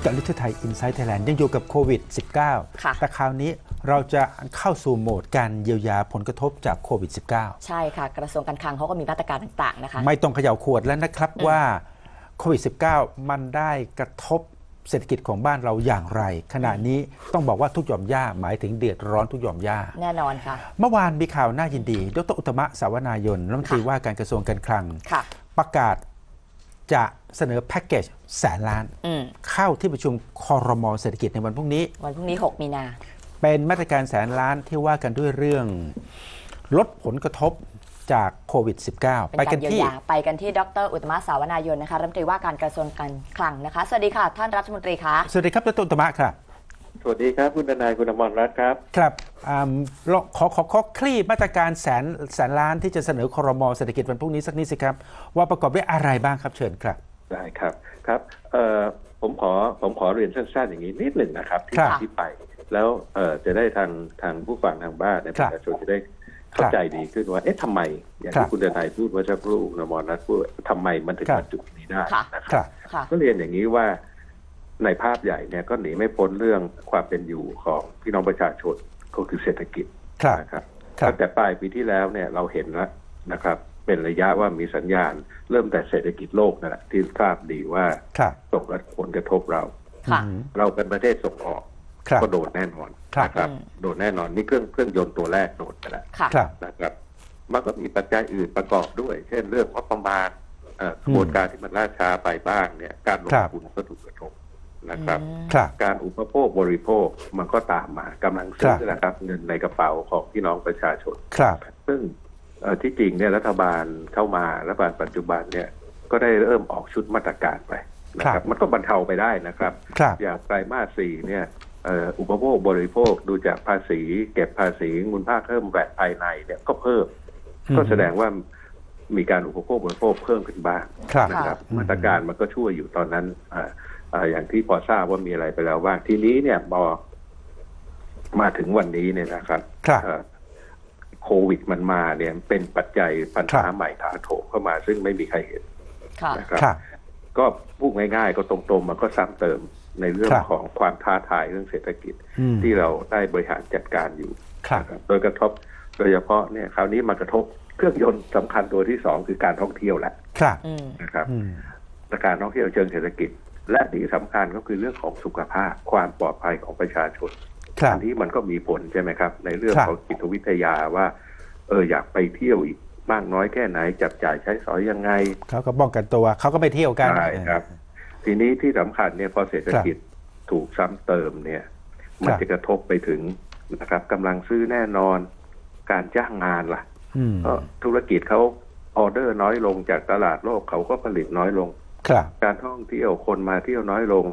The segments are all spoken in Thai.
เจาะลึกทั่วไทยอินไซต์ไทยแลนด์ยังอยู่กับโควิด -19 ค่ะแต่คราวนี้เราจะเข้าสู่โหมดการเยียวยาผลกระทบจากโควิดใช่ค่ะ กระทรวงการคลังเขาก็มีมาตรการต่างๆนะคะ -19 ไม่ต้องเขย่าขวดแล้วนะครับว่าโควิด -19 มันได้กระทบเศรษฐกิจของบ้านเราอย่างไร ขณะนี้ต้องบอกว่าทุกหย่อมย่าหมายถึงเดือดร้อนทุกหย่อมย่าแน่นอนค่ะ เมื่อวานมีข่าวน่ายินดี ดรอุตตมะสาวนายนรัฐมนตรีค่ะว่าการกระทรวงการคลังค่ะประกาศ จะเสนอแพ็กเกจแสนล้าน อืมเข้าที่ประชุมคอรมอเศรษฐกิจในวันพรุ่งนี้ วันพรุ่งนี้ 6 มีนา เป็นมาตรการแสนล้านที่ว่ากันด้วยเรื่อง ลดผลกระทบจากโควิด -19 เป็นไปกากัรนเยียที่ วยาไปกันที่ดร อุตตมะสาวนายนนะคะรัฐมนตรีว่าการกระทรวงการคลังนะคะ สวัสดีค่ะ ท่านรัฐมนตรีคะ สวัสดีครับดรอุตตมะครับส วัสดีครับ คุณทนายคุณอมรรัตน์ครับ ครับอ่าลองขอขอขอคลี่มาตรการแสนแสนล้านที่จะเสนอคอรมอเศรษฐกิจวันพรุ่งนี้สักนิดสิครับ ว่าประกอบด้วยอะไรบ้างครับเชิญครับ ได้ครับครับเอ่อผมขอผมขอเรียนสั้นๆอย่างนี้นิดหนึ่งนะครับ ที่ครับมาที่ไป แล้วเอ่อจะได้ทางทางผู้ฟังทางบ้านในคปรับระชาชนจะได้เข้าใจดีขึ้นว่าเอ๊ะทำไม อย่างครัที่บคุณทนายพูดว่าสักครู่คุณอมรรัตน์พูดทำไมมันถึงครับมาจุดนี้ได้ค่ะนะคครับรับค่ะก็เรียนอย่างนี้ว่า ในภาพใหญ่เนี่ยก็หนีไม่พ้นเรื่องความเป็นอยู่ของพี่น้องประชาชนก็คือเศรษฐกิจครับนะครับครับตั้งแต่ปลายปีที่แล้วเนี่ยเราเห็นแล้วนะครับ เป็นระยะว่ามีสัญญาณ เริ่มแต่เศรษฐกิจโลกนั่นแหละที่ทราบดีว่าครับส่งผลกระทบเราค่ะอืมเราเป็นประเทศส่งออกครับก็โดนแน่นอนครับนะครับอืมโดนแน่นอนนี่เครื่องเครื่องยนต์ตัวแรกโดนไปแล้วค่ะครับนะครับ มันก็มีปัจจัยอื่นประกอบด้วย เช่นเรื่องงบประมาณเอ่อกระบวนการที่มันล่าช้าไปบ้างเนี่ย การลงครับทุนก็ถูกกระทบ นะครับอืมครับ การอุปโภคบริโภคมันก็ตามมากำลังซื้อนะครับ เงินในกระเป๋าของพี่น้องประชาชนครับ ซึ่งเอ่อที่จริงเนี่ยรัฐบาลเข้ามารัฐบาลปัจจุบันเนี่ยก็ได้เริ่มออกชุดมาตรการไปนะคครัรับบมันก็บรรเทาไปได้นะครับครับอย่างไตรมาสสี่เนี่ยเอ่ออุปโภคบริโภคดูจากภาษี เก็บภาษีมูลค่าเพิ่มแวดภายในเนี่ยก็เพิ่ม ก็แสดงว่ามีการอุปโภคบริโภคเพิ่มขึ้นบ้างครับนะครับอืมมาตรการมันก็ช่วยอยู่ตอนนั้น อ่าอ่าอย่างที่พอทราบว่ามีอะไรไปแล้วบ้างทีนี้เนี่ยพอมาถึงวันนี้เนี่ยนะครับครับเอ่อโควิดมันมาเนี่ยเป็นปัจจัยปัญหาครับใหม่ถาโถมเข้ามา ซึ่งไม่มีใครเห็นค่ะนะครับครับก็พูดง่ายๆ ก็ตรงๆมันก็ซ้ำเติมในเรื่องครับของความท้าทายเรื่องเศรษฐกิจอืมที่เราได้บริหารจัดการอยู่ครับนะครับโดยกระทบโดยเฉพาะเนี่ยคราวนี้มากระทบเครื่องยนต์สำคัญตัวที่สองคือการท่องเที่ยวแหละครับอืมนะครับอืมการท่องเที่ยวเชิงเศรษฐกิจ และที่สำคัญก็คือเรื่องของสุขภาพความปลอดภัยของประชาชนครับอันนี้มันก็มีผลใช่ไหมครับ ในเรื่องครับของจิตวิทยาว่าเอออยากไปเที่ยวอีกมากน้อยแค่ไหนจับจ่ายใช้สอยยังไงเขาก็ป้องกันตัวเขาก็ไปเที่ยวกันใช่ครับ ทีนี้ที่สำคัญเนี่ยพอเศรษฐกิจถูกซ้ำเติมเนี่ย มันจะกระทบไปถึงนะครับกำลังซื้อแน่นอนการจ้างงานล่ะอืมก็ธุรกิจเขาออเดอร์น้อยลงจากตลาดโลกเขาก็ผลิตน้อยลงครับ การท่องเที่ยวคนมาเที่ยวน้อยลง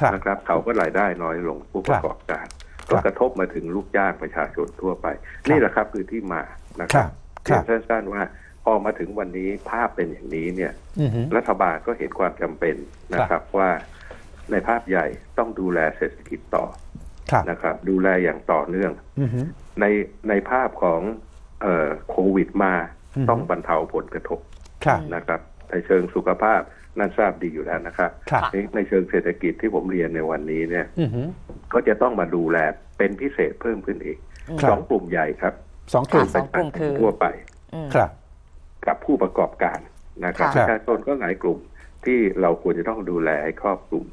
ครับนะครับเขาก็รายได้น้อยลงผู้ประกอบการครับก็กระทบมาถึงลูกจ้างประชาชนทั่วไปครับนี่แหละครับคือที่มานะคครัรับบครัเรียบนสั้นๆว่าพอมาถึงวันนี้ภาพเป็นอย่างนี้เนี่ยอือหือรัฐบาลก็เห็นความจำเป็นนะครับว่าในภาพใหญ่ต้องดูแลเศรษฐกิจต่อครับนะครับ ดูแลอย่างต่อเนื่องอือหือในในภาพของเอ่อโควิดมาอืมต้องบรรเทาผลกระทบครับนะครับในเชิงสุขภาพ นั่นทราบดีอยู่แล้วนะครับครับค่ะในในเชิงเศรษฐกิจที่ผมเรียนในวันนี้เนี่ยอือหือก็จะต้องมาดูแลเป็นพิเศษเพิ่มขึ้นอีกครับสองกลุ่มใหญ่ครับสองกลุ่มค่ะสองกลุ่มคือ ทั่วไป อืม ครับ กับผู้ประกอบการนะครับค่ะประชาชนก็หลายกลุ่มที่เราควรจะต้องดูแลให้ครอบคลุม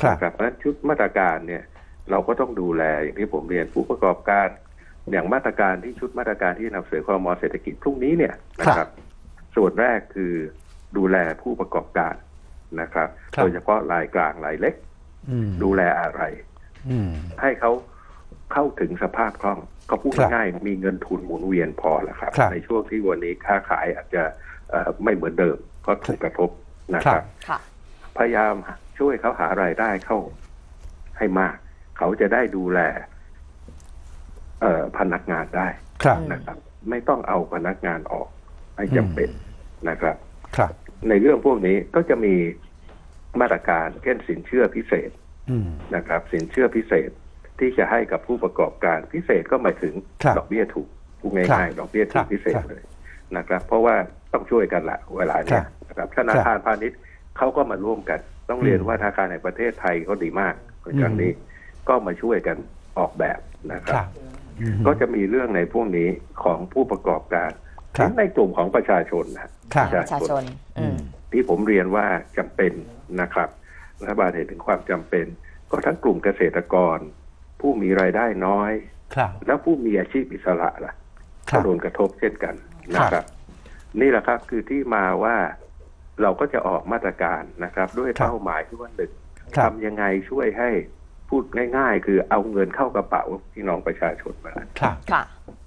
ครับ นะครับเพราะฉะนั้นชุดมาตรการเนี่ยเราก็ต้องดูแลอย่างที่ผมเรียนผู้ประกอบการ อย่างมาตรการที่ชุดมาตรการที่นำเสนอคอรมอเศรษฐกิจพรุ่งนี้เนี่ยนะครับ ส่วนแรกคือ ดูแลผู้ประกอบการนะครับครับโดยเฉพาะรายกลางรายเล็กอืมดูแลอะไรอืมให้เขาเข้าถึงสภาพคล่องก็พูดครับง่ายๆมีเงินทุนหมุนเวียนพอแล้วครับครับ ในช่วงที่วันนี้ค้าขายอาจจะเอ่อไม่เหมือนเดิมก็ถูกกระทบนะครับค่ะพยายามช่วยเขาหารายได้เข้าให้มาก เขาจะได้ดูแลเอ่อพนักงานได้ครับอืมนะครับ ไม่ต้องเอาพนักงานออกไม่จำเป็นนะครับ ครับ ในเรื่องพวกนี้ก็จะมีมาตรการเช่นสินเชื่อพิเศษอืมนะครับ สินเชื่อพิเศษที่จะให้กับผู้ประกอบการพิเศษก็หมายถึงครับดอกเบี้ยถูกพูดครัง่ายบๆดอกเบี้ยคถูรักบพิเศษครับเลยนะครับ เพราะว่าต้องช่วยกันละเวลาเนี้ยนะครับธนาคารพาณิชย์เขาก็มาร่วมกัน ต้องเรียนอืมว่าธนาคารแห่งประเทศไทยก็ดีมากในครั้งนี้ก็มาช่วยกันออกแบบนะคครับรับอืมก็จะมีเรื่องในพวกนี้ของผู้ประกอบการ ครับในกลุ่มของประชาชนนะครับประชาชนอืมที่ผมเรียนว่าจำเป็นนะครับรัฐบาลเห็นถึงความจำเป็น ก็ทั้งกลุ่มเกษตรกร ผู้มีรายได้น้อยครับแล้วผู้มีอาชีพอิสระล่ะครัก็บโดนกระทบเช่นกันครับนะครับ นี่แหละครับคือที่มาว่าเราก็จะออกมาตรการนะครับ ด้วยเป้าหมายที่ว่าหนึ่งครับทำยังไงช่วยให้ พูดง่าย ๆ คือเอาเงินเข้ากระเป๋าพี่น้องประชาชนมาครับค่ะ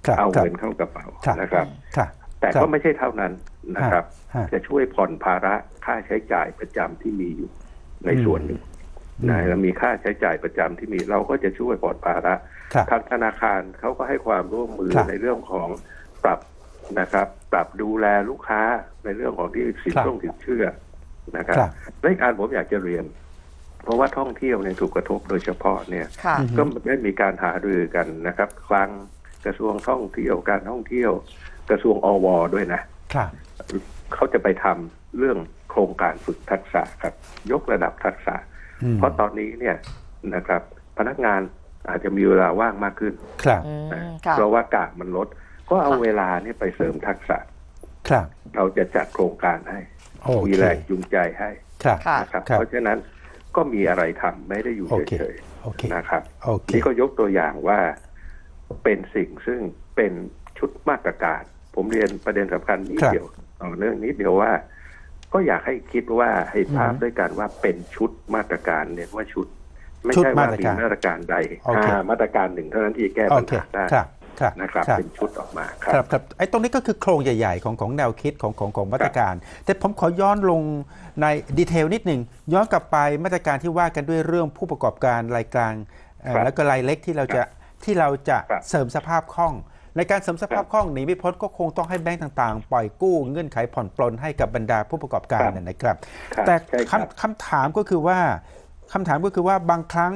ครับเอาครับเงินเข้ากระเป๋าครับนะครับครับแต่ครัก็บไม่ใช่เท่านั้นนะครับฮะจะช่วยผ่อนภาระค่าใช้จ่ายประจำที่มีอยู่ในอืมส่วนหนึ่งอืมนะเรามีค่าใช้จ่ายประจำที่มีเราก็จะช่วยผ่อนภาระครับทางธนาคารเขาก็ให้ความร่วมมือครับในเรื่องของปรับนะครับ ปรับดูแลลูกค้าในเรื่องของที่สินครับช่องสินเชื่อนะครับครับและอีกอันผมอยากจะเรียน เพราะว่าท่องเที่ยวเนี่ยถูกกระทบโดยเฉพาะเนี่ยค่ะอืมก็ได้มีการหารือกันนะครับคลังกระทรวงท่องเที่ยวการท่องเที่ยว กระทรวงอวด้วยนะครับเขาจะไปทำเรื่องโครงการฝึกทักษะครับ ยกระดับทักษะอืมเพราะตอนนี้เนี่ยนะครับ พนักงานอาจจะมีเวลาว่างมากขึ้นครับอืมนะค่ะเพราะว่ากากมันลด ก็เอาค่ะเวลาเนี่ยไปเสริมทักษะ ครับ เราจะจัดโครงการให้โอมีเคแรงจูงใจให้ครับค่ะนะครับครับ เพราะฉะนั้น ก็มีอะไรทำไม่ได้อยู่โอเคเฉยโอเคๆนะครับโอเคนี่ก็ยกตัวอย่างว่าเป็นสิ่งซึ่งเป็นชุดมาตรการ ผมเรียนประเด็นสำคัญนิดครับเดียวต่อเนื่องนิดเดียวว่า ก็อยากให้คิดว่าให้ภาพอืมด้วยกันว่าเป็นชุดมาตรการเนี่ยว่าชุด ไม่ชุดใช่ว่ามาตรมีการมาตรการใดโอเคอ่ามาตรการหนึ่งเท่านั้นที่แก้โอปัญเคหาได้ ครับครับนะครับครับ เป็นชุดออกมาคครับรับครับไอ้ตรงนี้ก็คือโครงใหญ่ ๆ ของของแนวคิดของของของมาตรการ แต่ผมขอย้อนลงในดีเทลนิดหนึ่งย้อนกลับไปมาตรการที่ว่ากันด้วยเรื่องผู้ประกอบการรายกลางเอ่อครับแล้วก็รายเล็กที่เราจะที่เราจะครับเสริมสภาพคล่อง ในการเสริมสภาพคล่องหนีไม่พ้นก็คงต้องให้แบงก์ต่างๆ ปล่อยกู้เงื่อนไขผ่อนปลนให้กับบรรดาผู้ประกอบการครับเนี่ยนะครับ ครับแต่ใช่ครับ คำคำถามก็คือว่าคำถามก็คือว่าบางครั้ง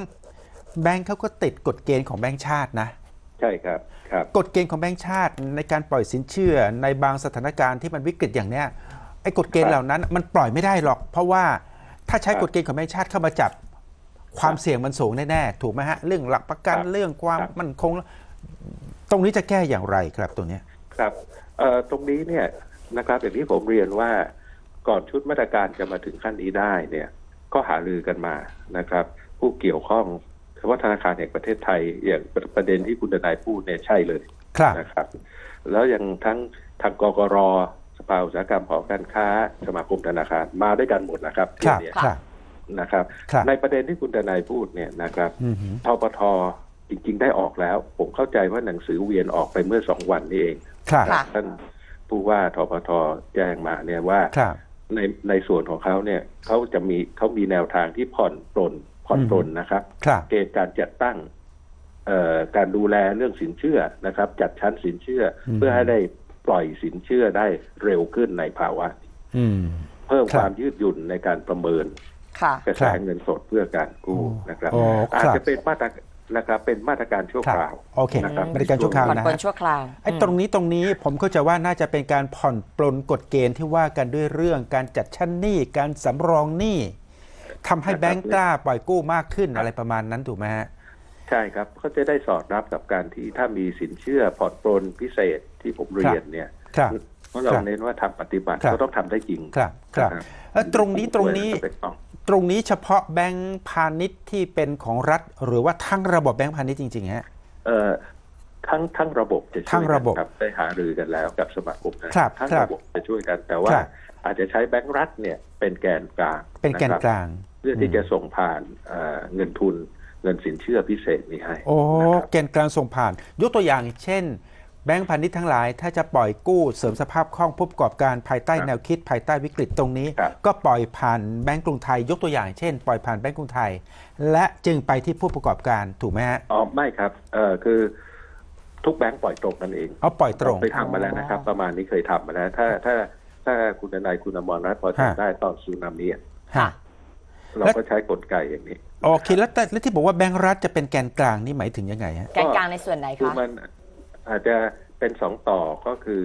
แบงก์เขาก็ติดกฎเกณฑ์ของแบงก์ชาตินะ ใช่ครับครับ กฎเกณฑ์ของแบงก์ชาติในการปล่อยสินเชื่อในบางสถานการณ์ที่มันวิกฤตอย่างเนี้ยไอ้กฎเกณฑ์เหล่านั้นมันปล่อยไม่ได้หรอก เพราะว่าถ้าใช้ครับกฎเกณฑ์ของแบงก์ชาติเข้ามาจับความเสี่ยงมันสูงแน่ๆถูกไหมฮะเรื่องหลักประกันครับเรื่องความครับมั่นคง ตรงนี้จะแก้อย่างไรครับตัวเนี้ยครับเอ่อตรงนี้เนี่ยนะครับอย่างที่ผมเรียนว่าก่อนชุดมาตรการจะมาถึงขั้นนี้ได้เนี่ยก็หารือกันมานะครับ ผู้เกี่ยวข้อง เฉพาะธนาคารแห่งประเทศไทย อย่างประเด็นที่คุณทนายพูดเนี่ยใช่เลยครับนะครับ แล้วยังทั้งทางกกรสภาอุตสาหกรรมหอการค้า สมาคมธนาคารมาด้วยกันหมดนะครับครับเรื่องเนี้ยครับนะครับครับ ในประเด็นที่คุณทนายพูดเนี่ยนะครับอือหือทปทจริง ๆ ได้ออกแล้ว ผมเข้าใจว่าหนังสือเวียนออกไปเมื่อสองวันนี้เองครับค่ะท่านผู้ว่าทปทแจ้งมาเนี่ยว่าครับในในส่วนของเขาเนี่ยเขาจะมีเขามีแนวทางที่ผ่อนปลน ผ่อนปลนนะครับครับเกณฑ์การจัดตั้งเอ่อการดูแลเรื่องสินเชื่อนะครับ จัดชั้นสินเชื่ออมเพื่อให้ได้ปล่อยสินเชื่อได้เร็วขึ้นในภาวะอืมเพิ่มครับความยืดหยุ่นในการประเมินค่ะกระแสเงินสดเพื่อการกู้นะครับโอ้อาจครับจะเป็นมาตรนะครับเป็นมาตรการชั่วครับคราวโอเคนะครับบริการชั่วคราวผ่อนนะปลนฮะชั่วคราวไอ้อืมตรงนี้ตรงนี้ผมเข้าใจว่าน่าจะเป็นการผ่อนปลนกฎเกณฑ์ที่ว่ากันด้วยเรื่องการจัดชั้นหนี้การสำรองหนี้ ทำให้แบงก์กล้าปล่อยกู้มากขึ้นอะไรประมาณนั้นถูกไหมฮะใช่ครับก็จะได้สอดรับกับการที่ถ้ามีสินเชื่อผ่อนปลนพิเศษที่ผมเรียนเนี่ยครับเพราะเราครับเน้นว่าทำปฏิบัติครับก็ต้องทำได้จริงครับครับนะเอ่อตรงนี้ตรงนี้ด้วยต้องตรงนี้เฉพาะแบงก์พาณิชย์ที่เป็นของรัฐ หรือว่าทั้งระบบแบงก์พาณิชย์จริงๆฮะเอ่อทั้งทั้งระบบจะช่วยทั้งระบบกันครับได้หารือกันแล้วกับสมาคมนะครับทั้งครับระบบจะช่วยกันแต่ว่าครับอาจจะใช้แบงก์รัฐเนี่ยเป็นแกนกลางเป็นแกนนะครับกลาง เพื่อที่จะส่งผ่านเอ่อเงินทุนเงินสินเชื่อพิเศษนี้ให้โอ้นะครับแกนกลางส่งผ่าน ยกตัวอย่างเช่น แบงก์พาณิชย์ทั้งหลาย ถ้าจะปล่อยกู้เสริมสภาพคล่องผู้ประกอบการภายใต้ครับแนวคิดภายใต้วิกฤตตรงนี้ครับก็ปล่อยผ่านแบงก์กรุงไทย ยกตัวอย่างเช่น ปล่อยผ่านแบงก์กรุงไทย และจึงไปที่ผู้ประกอบการถูกไหมฮะอ๋อไม่ครับเอ่อคือทุกแบงก์ปล่อยตรงกันเองเอาปล่อยตรงเคยทำมาแล้วนะครับ ประมาณนี้เคยทำมาแล้ว ถ้าถ้าถ้าคุณนายคุณอมรรัตน์พอฮะจำได้ตอนซูนามิอะค่ะ เราก็ใช้กลไกอย่างนี้โอเคแล้วแต่แล้วที่บอกว่าแบงก์รัฐจะเป็นแกนกลางนี่หมายถึงยังไงฮะแกนกลางในส่วนไหนคือคะมันอาจจะเป็นสองต่อก็คือ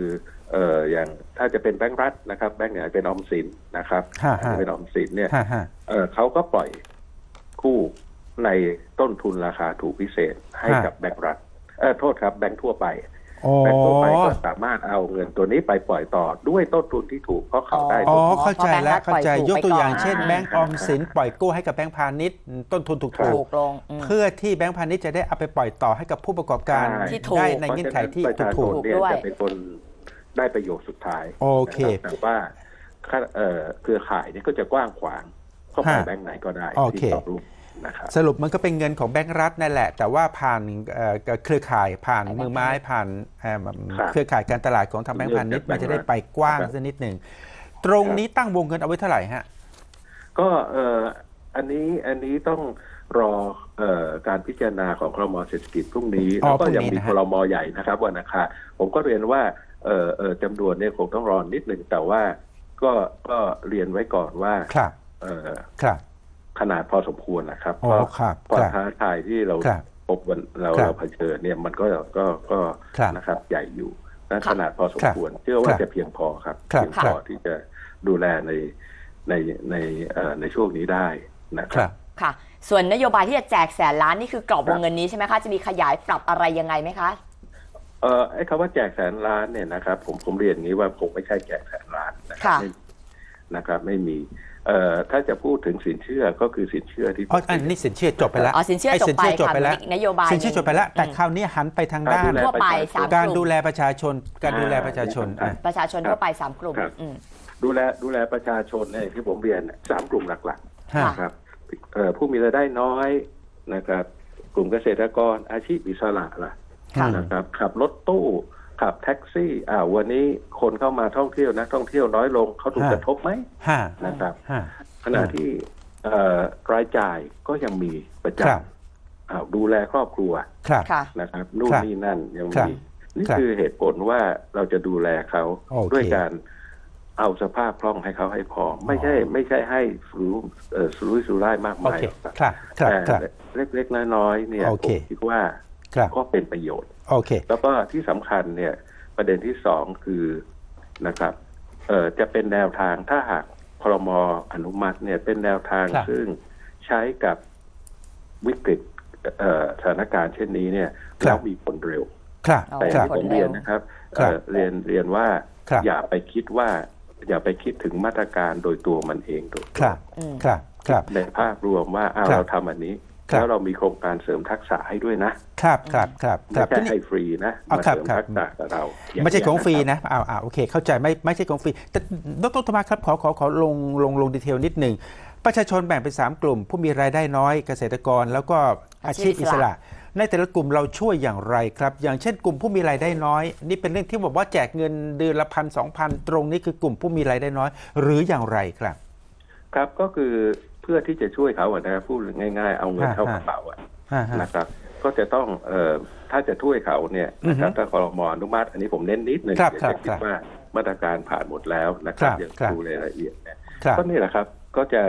เอ่ออย่างถ้าจะเป็นแบงก์รัฐนะครับ แบงก์ไหนเป็นออมสินนะครับฮะฮะอันนี้เป็นออมสินเนี่ยฮะฮะเอ่อเขาก็ปล่อยกู้ในต้นทุนราคาถูกพิเศษให้กับแบงก์รัฐเออโทษครับแบงก์ทั่วไปอ๋อ แบงก์ทั่วไปก็สามารถเอาเงินตัวนี้ไปปล่อยต่อด้วยต้นทุนที่ถูกเพราะเขาได้อ๋อต้นทุนเข้าใจแล้วเพราะแบงก์รัฐเข้าใจปล่อยถูกยกตัวอย่างไปก่อนเช่นอ่าแบงก์ออมสินปล่อยกู้ให้กับแบงก์พาณิชย์ต้นทุนถูกครับถูกลงอืมๆเพื่อที่แบงก์พาณิชย์จะได้เอาไปปล่อยต่อให้กับผู้ประกอบการใช่ที่ถูกได้ในเงื่อนไขที่เพราะฉะนั้นประชาชถูนกเนี่ยด้วยจะเป็นคนได้ประโยชน์สุดท้ายโอเคนะครับแต่ว่าค่าเอ่อเครือข่ายเนี่ยก็จะกว้างขวางเข้าไปฮะแบงก์ไหนก็ได้โอเคที่ต่อรูป นะครับสรุปมันก็เป็นเงินของแบงก์รัฐนั่นแหละ แต่ว่าผ่านเอ่อเครือข่ายผ่านมือไม้ผ่านเอ่อครับเครือข่ายการตลาดของทางแบงก์พาณิชย์เงิมันนจากจะได้แบงก์รัฐไปกว้างครับสักนิดหนึ่งตรงนี้ตั้งวงเงินเอาไว้เท่าไหร่ฮะก็เอ่ออันนี้อันนี้ต้องรอเอ่อการพิจารณาของครมเศรษฐกิจพรุ่งนี้อ๋อแล้วก็ยังพรุ่งนี้มีนะคฮะรมใหญ่นะครับวันอังคารผมก็เรียนว่าเอ่อเอ่อจำนวนเนี่ยคงต้องรอนิดหนึ่งแต่ว่าก็ก็เรียนไว้ก่อนว่าครับเอ่อครับ ขนาดพอสมควรนะครับอ๋อเพราะครับความครับท้าทายที่เราครับพบวันเราครับเราเผชิญเนี่ยมันก็ก็ก็ครับนะครับใหญ่อยู่นะครัขบนาดพอสมครับควร เชื่อว่าครับจะเพียงพอครับครับเพียงพอที่จะดูแลในในในเอ่อในช่วงนี้ได้นะคครัรับบค่ะ ส่วนนโยบายที่จะแจกแสนล้านนี่คือกรอบครัวบงเงินนี้ใช่ไหมคะ จะมีขยายปรับอะไรยังไงไหมคะ เอ่อไอ้คำว่าแจกแสนล้านเนี่ยนะครับผมผมเรียนอย่างนี้ว่าคงไม่ใช่แจกแสนล้านนะครัค่ะ ไม่นะครับ ไม่มี เอ่อถ้าจะพูดถึงสินเชื่อก็คือสินเชื่อที่ อ๋ออันนี้สินเชื่อจบไปแล้วอ๋อสินเชื่อไอ้จบไปจบค่ะไปแล้วมีนโยบายสินเชื่อจบไปแล้ว แต่อืมคราวนี้หันไปทางด้านการดูแลทั่วไปสามการกลุ่มดูแลประชาชน การดูแลประชาชนอ่าอะประชาชนทั่วไปสามกลุ่มครับอืมดูแลดูแลประชาชนเนี่ยที่ผมเรียนเนี่ยสามกลุ่มหลักๆฮะค่ะนะครับเอ่อผู้มีรายได้น้อยนะครับ กลุ่มเกษตรกรอาชีพอิสระล่ะค่ะนะครับขับรถตู้ ขับแท็กซี่อ่าวันนี้คนเข้ามาท่องเที่ยวนะท่องเที่ยวน้อยลงเขาถูกฮะกระทบไหมฮะนะครับฮะขณะที่เอ่อรายจ่ายก็ยังมีประจครับำอ้าวดูแลครอบครัวครับค่ะนะครับนู่นครับนี่นั่นยังครับมีนี่ครับคือเหตุผลว่าเราจะดูแลเขาโอเคด้วยการเอาสภาพคล่องให้เขาให้พอ ไม่ใช่ ไม่ใช่ให้สูเอ่อสุรุ่ยสุร่ายมากโอมายเคหรอกครับครับครับแต่ครับเล็กๆน้อยๆเนี่ยโอผเคมคิดว่าครับก็เป็นประโยชน์ โอเค แล้วก็ที่สำคัญเนี่ยประเด็นที่สองคือนะครับเอ่อจะเป็นแนวทางถ้าหากพรมอนุมัติเนี่ยเป็นแนวทางครับ ซึ่งใช้กับวิกฤตเอ่อสถานการณ์เช่นนี้เนี่ยครับ แล้วมีผลเร็ว ครับ อ๋อ แต่ครับที่ผมเรียนนะครับครับ เอ่อเรียนเรียนว่า ครับ อย่าไปคิดว่า อย่าไปคิดถึงมาตรการโดยตัวมันเองโดยตรงครับ อืม ครับ ครับ ในภาพรวมว่าอ้าวครับ เราทำอันนี้ครับ แล้วเรามีโครงการเสริมทักษะให้ด้วยนะครับครับครับคไม่รับใช่ทีนี้ให้ฟรีนะเอามาครับเสริมครับทักษะกับเราย่าไม่ใช่ของฟรีเยนะอ้าวอ้าวโอเค เข้าใจไม่ไม่ใช่ของฟรี แต่ดรธรรมาครับขอขอขอลงลงลงดีเทลนิดหนึ่งประชาชนแบ่งเป็น 3 กลุ่ม ผู้มีรายได้น้อยเกษตรกร แล้วก็อาชีพอิสระ ในแต่ละกลุ่มเราช่วยอย่างไรครับ อย่างเช่นกลุ่มผู้มีรายได้น้อย นี่เป็นเรื่องที่บอกว่าแจกเงินเดือนละพันสองพันตรงนี้คือกลุ่มผู้มีรายได้น้อย หรืออย่างไรครับ ครับก็คือเพื่อที่จะช่วยเขาอะนะครับพูดง่าย ๆ เอาเงินฮะเข้ากระเป๋าอะฮะฮะนะครับ ก็จะต้องเอ่อถ้าจะช่วยเขาเนี่ยนะครับอือฮึถ้าคอรมอนุมัติ อันนี้ผมเน้นนิดหนึ่งครับเดี๋ยวครับจะคิครัดบว่ามาตรการผ่านหมดแล้วนะครับครับยังครับดูรายละเอียดเนี่ยครับก็นี่แหละครับก็จะ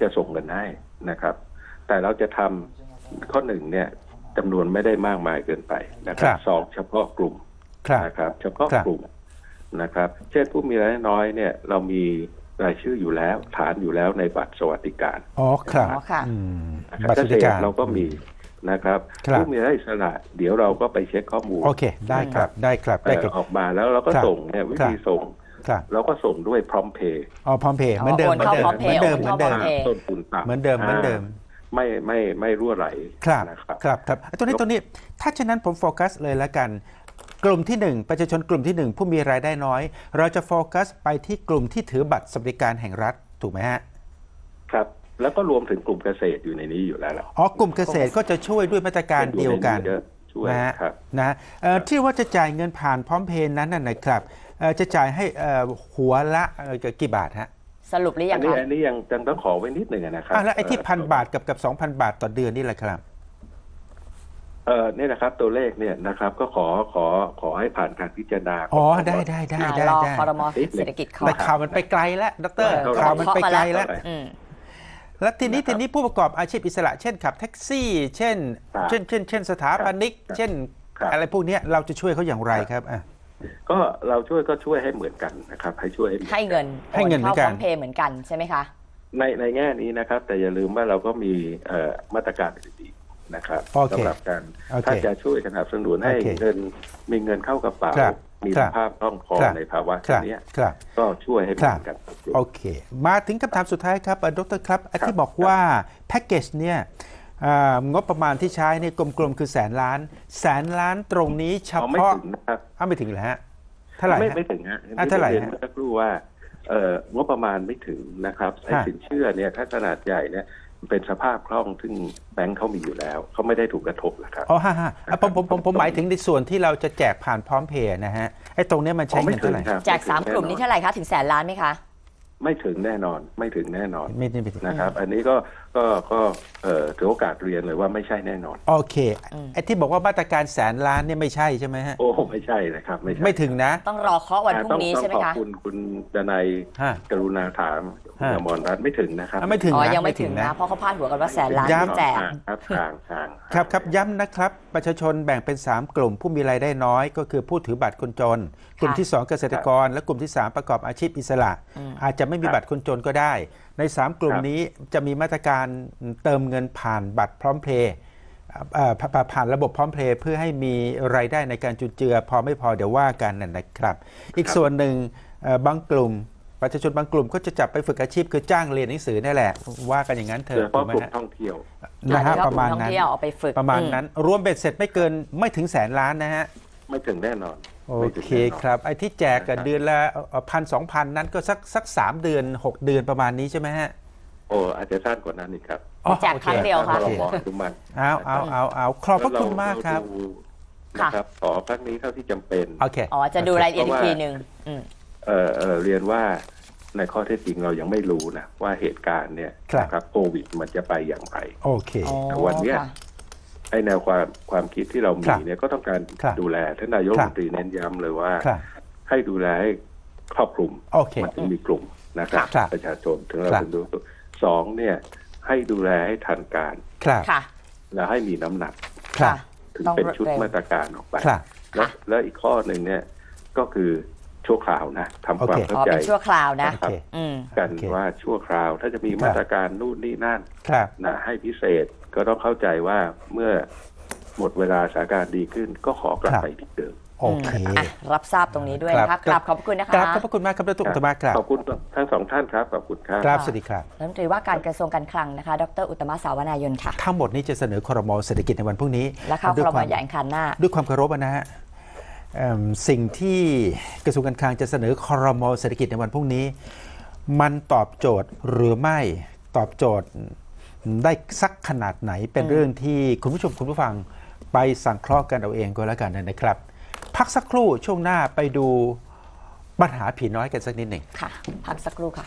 จะส่งเงินให้นะครับ แต่เราจะทำข้อหนึ่งเนี่ยจำนวนไม่ได้มากมายเกินไปนะคครัรับบสองเฉพาะกลุ่มครับนะครับ เฉพาะครับกลุ่มนะครับ เช่นผู้มีรายได้น้อยเนี่ย เรามี รายชื่ออยู่แล้วฐานอยู่แล้วในบัตรสวัสดิการอ๋อครับอ๋อค่ะอืมนะครับบัตรสเกวัสษดิตการรเราก็มีนะครับครับผู้มีรายได้อิสระเดี๋ยวเราก็ไปเช็คข้อมูลโอเค ได้ครับได้ครับได้เอ่อครับออกมาแล้วเราก็ครับส่งเนี่ยวิครับธีส่งครับเราก็ส่งด้วยพร้อมเพย์อ๋อพร้อมเพย์เหมือนเดิมโอนเข้าเหมือนเดิมพร้อมเหมือนเดิมเพย์เหมือนเดิมโอนเข้าพร้อมเพย์ต้นทุนต่ำเหมือนเดิมเหมือนเดิมไม่ไม่ไม่รั่วไหลครับนะครับครับครับตัวนี้ตัวนี้ถ้าฉะนั้นผมโฟกัสเลยแล้วกัน กลุ่มที่หนึ่งประชาชนกลุ่มที่หนึ่งผู้มีรายได้น้อย เราจะโฟกัสไปที่กลุ่มที่ถือบัตรสวัสดิการแห่งรัฐถูกไหมฮะครับแล้วก็รวมถึงกลุ่มเกษตรอยู่ในนี้อยู่แล้วล่ะอ๋อกลุ่มเกษตรก็จะช่วยด้วยมาตรการเดียวกันเยอะช่วยนะฮะครับนะเอ่อที่ว่าจะจ่ายเงินผ่านพร้อมเพย์นั้นน่ะนะครับเอ่อจะจ่ายให้เอ่อหัวละเอ่อกี่บาทฮะสรุปหรือยัอังนนี้คะอันนี้ยังยังต้องขอไว้นิดหนึ่งอะนะครับอะแล้วไอ้ที่เอ่อพันบาทกับกับสองพันบาทต่อเดือนนี่แหละครับ เออเนี่ยนะครับตัวเลขเนี่ยนะครับก็ขอขอขอให้ผ่านการพิจารณาอ๋อของได้ได้ได้อ่าได้รอได้คอรมอเศรษฐกิจเขาแต่ข่าวมันไปไกลแล้วดรเออข่าวมันไปไกลแล้ว อืม แล้วทีนี้นะครับทีนี้ผู้ประกอบอาชีพอิสระ เช่นขับแท็กซี่ เช่น ครับเช่นเช่นเช่นสถาปนิก ครับเช่น ครับ อะไรพวกเนี้ยเราจะช่วยเขาอย่างไรครับอะ ก็เราช่วยก็ช่วยให้เหมือนกันนะครับ ให้ช่วยให้เหมือนให้เงินให้เงินเหมืเข้าอนกันพร้อมเพย์เหมือนกันใช่ไหมคะ ในในแง่นี้นะครับ แต่อย่าลืมว่าเราก็มีเอ่อมาตรการอื่นอีก นะครับโอเคสำหรับการโอเคถ้าจะช่วยสนับสนุนให้โอเคเงินมีเงินเข้ากระเป๋าครับมีคสรับภาพคล่องคอครับในภาวะครัเช่นบเนี้ยครับก็ช่วยให้เหมือนกันโอเค มาถึงคำถามสุดท้ายครับเอ่อดรครับไอ้ที่บอกว่าแพ็กเกจเนี่ยอ่างบประมาณที่ใช้เนี่ยกลมๆคือแสนล้าน แสนล้านตรงนี้เฉเอาไม่พาะถึงนะครับอ้าวไม่ถึงเหรอฮะเท่าไหร่ไม่ฮะไม่ถึงฮะอะเท่าไหร่ที่ยนฮะเมื่อสักครู่ว่าเอ่องบประมาณไม่ถึงนะครับไอ้ฮะสินเชื่อเนี่ยถ้าขนาดใหญ่เนี่ยมัน เป็นสภาพคล่องซึ่งแบงค์เขามีอยู่แล้วเขาไม่ได้ถูกกระทบนะครับอ๋อฮะฮะอะผมผมผมผมหมายถึงในส่วนที่เราจะแจกผ่านพร้อมเพย์นะฮะไอ้ตรงเนี้ยมันใช้เงินเท่าไหร่ครับแจกสามกลุ่มนี้เท่าไหร่คะถึงแสนล้านไหมคะ ไม่ถึงแน่นอนไม่ถึงแน่นอนไม่ไม่ไม่ถึงนะครับ อันนี้ก็ ก็ก็เอ่อถือโอกาสเรียนเลยว่าไม่ใช่แน่นอน โอเคอืมไอ้ที่บอกว่ามาตรการแสนล้านเนี่ยไม่ใช่ใช่ไหมฮะ โอ้ไม่ใช่นะครับ ไม่ใช่ไม่ถึงนะ ต้องรอเคาะวันพรุ่งนี้ต้องใช่ไหมต้องขอคะ บคุณคุณดนัยฮะ กรุณาถามคุณฮะ อมรรัตน์ไม่ถึงนะครับอะไม่ถึงอ๋อ นะยังไม่ถึงนะ เพราะเขาพาดหัวกันว่าแสนล้านย้ำที่แจก ครับทางทางครับครับย้ำนะครับ ประชาชนแบ่งเป็น 3 กลุ่มผู้มีรายได้น้อย ก็คือผู้ถือบัตรคนจน กลุ่มที่ 2 เกษตรกร และกลุ่มที่ 3 ประกอบอาชีพอิสระ อืม อาจจะไม่มีบัตรคนจนก็ได้ ใน 3 กลุ่มนี้จะมีมาตรการเติมเงินผ่านบัตรพร้อมเพย์เอ่อผ่าผ่านระบบพร้อมเพย์เพื่อให้มีรายได้ในการจุนเจือ พอไม่พอเดี๋ยวว่ากันนะนะครับ อีกส่วนหนึ่งเอ่อบางกลุ่มประชาชนบางกลุ่มก็จะจับไปฝึกอาชีพคือจ้างเรียนหนังสือนี่แหละ ว่ากันอย่างนั้นเถโดยอะเฉพาะถูกไหมกลุ่มฮะท่องเที่ยวนะฮะโดยเฉพประมาณกลุ่ท่อนั้งนเที่ยวเอาไปฝึกประมาณอืนั้น รวมเบ็ดเสร็จไม่เกินไม่ถึงแสนล้านนะฮะไม่ถึงแน่นอน โอไม่ถึงเคแน่นอนครับ ไอ้ที่แจกกันเดือนละพันสองพันนั้นก็สักสักสามเดือนหกเดือนประมาณนี้ใช่ไหมฮะ โอ้อาจจะสั้นกว่านั้นอีกครับอ๋อแจกครั้งเดียวโอค่ะเคเรามองดูมันเอาเอาเอาเอาขอบพระคุณมากครับเดูนะครับขอพักนี้เท่าที่จำเป็นโอเคอ๋อจะดูรายละเอียดอีกเพราะว่าทีหนึ่งอืมเอ่อเอ่อเรียนว่าในข้อเท็จจริงเรายังไม่รู้นะว่าเหตุการณ์เนี่ยครับนะครับโควิดมันจะไปอย่างไรโอเคอ๋อแต่วันเนี้ยค่ะ ไอ้แนวความความคิดที่เราครัมีบเนี่ยก็ต้องการครับดูแลท่านนายกครัรัฐบมนตรีเน้นย้ำเลยว่าครับให้ดูแลให้ครอบคลุมโอเคมันถึงมีกลุ่มนะครับครับประชาชนถึงเราครับเป็นดูสองเนี่ยให้ดูแลให้ทันการครับค่ะและให้มีน้ำหนักครับถึงต้องเป็นชุดเร็วมาตรการออกไปครับแล้วแล้วอีกข้อหนึ่งเนี่ยก็คือชั่วคราวนะทำความโอเคเข้าอ๋อใจเป็นชั่วคราวนะโอเคอืมกันโอเคว่าชั่วคราวถ้าจะมีมาตรการนู่นนี่นั่นครับนะให้พิเศษ ก็ต้องเข้าใจว่าเมื่อหมดเวลาสถานการณ์ดีขึ้น ก็ขอกลับครับไปที่เดิมโอเคอะรับทราบตรงนี้ด้วยนะครัคะบกราบขอบพระคุณนะคะกราบขอบพระคุณมากครับดรอุตมะครับขอบคุณทั้งสองท่านครับขอบคุณครับกราบสวัสดีครับรัฐมนตรีว่าการกระทรวงการคลังนะคะดรอุตตมะสาวนายนค่ะทั้งหมดนี้จะเสนอครมเศรษฐกิจในวันพรุ่งนี้และเข้าคด้วยรมความใหญ่อังคารหน้า ด้วยความเคารพนะฮะเอิ่มสิ่งที่กระทรวงการคลังจะเสนอครมเศรษฐกิจในวันพรุ่งนี้ มันตอบโจทย์หรือไม่ตอบโจทย์ ได้สักขนาดไหนเป็นอืมเรื่องที่คุณผู้ชมคุณผู้ฟังไปสังเคราะห์กันเอาเองก็แล้วกันนะครับ พักสักครู่ช่วงหน้าไปดูปัญหาผีน้อยกันสักนิดหนึ่งค่ะ พักสักครู่ค่ะ